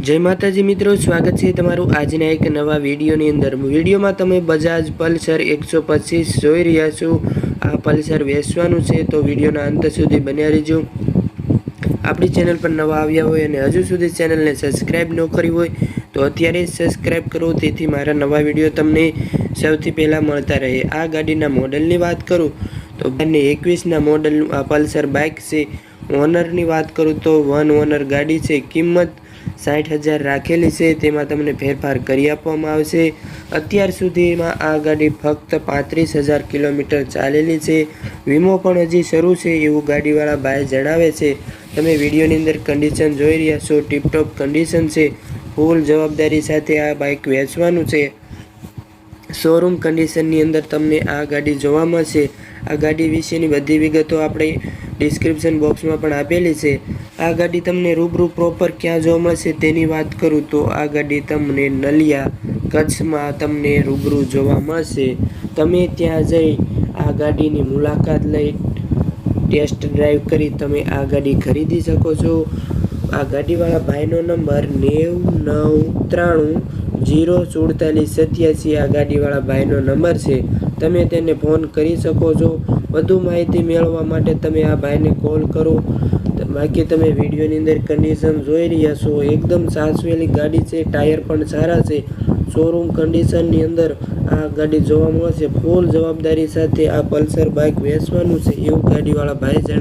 જય માતાજી મિત્રો, સ્વાગત છે તમારું આજના એક નવા વિડીયોની અંદર. વિડીયોમાં તમે બજાજ પલ્સર એકસો પચીસ જોઈ રહ્યા છો. આ પલ્સર વેચવાનું છે, તો વિડીયોના અંત સુધી બન્યા રહેજો. આપણી ચેનલ પર નવા આવ્યા હોય અને હજુ સુધી ચેનલને સબસ્ક્રાઈબ ન કરી હોય, તો અત્યારે સબસ્ક્રાઈબ કરો, તેથી મારા નવા વીડિયો તમને સૌથી પહેલાં મળતા રહે. આ ગાડીના મોડલની વાત કરું, તો બંને એકવીસના મોડલનું આ પલ્સર બાઇક છે. ઓનરની વાત કરું, તો વન ઓનર ગાડી છે. કિંમત સાઠ હજાર રાખેલી છે, તેમાં તમને ફેરફાર કરી આપવામાં આવશે. અત્યાર સુધીમાં આ ગાડી ફક્ત પાંત્રીસ હજાર કિલોમીટર ચાલેલી છે. વીમો પણ હજી શરૂ છે, એવું ગાડીવાળા ભાઈ જણાવે છે. તમે વિડીયોની અંદર કન્ડિશન જોઈ રહ્યા છો ટીપટોપ કન્ડિશન છે. ફૂલ જવાબદારી સાથે આ બાઇક વેચવાનું છે. શોરૂમ કન્ડિશનની અંદર તમને આ ગાડી જોવા મળશે. આ ગાડી વિશેની બધી વિગતો આપણે ડિસ્ક્રિપ્શન બોક્સમાં પણ આપેલી છે. આ ગાડી તમને રૂબરૂ પ્રોપર ક્યાં જોવા મળશે તેની વાત કરું તો આ ગાડી તમને નલિયા કચ્છમાં તમને રૂબરૂ જોવા મળશે. તમે ત્યાં જઈ આ ગાડીની મુલાકાત લઈ ટેસ્ટ ડ્રાઈવ કરી તમે આ ગાડી ખરીદી શકો છો. આ ગાડીવાળા ભાઈનો નંબર નેવું નવ ત્રાણું જીરો સુડતાલીસ સત્યાસી આ ગાડીવાળા ભાઈનો નંબર છે. તમે તેને ફોન કરી શકો છો. વધુ માહિતી મેળવવા માટે તમે આ ભાઈને કોલ કરો. બાકી તમે વિડીયોની અંદર કન્ડિશન જોઈ રહ્યા છો. એકદમ સાચવેલી ગાડી છે. ટાયર પણ સારા છે. શોરૂમ કન્ડિશનની અંદર આ ગાડી જોવા મળશે ફૂલ જવાબદારી સાથે આ પલ્સર બાઇક વેચવાનું છે. એવું ગાડીવાળા ભાઈ જણાવે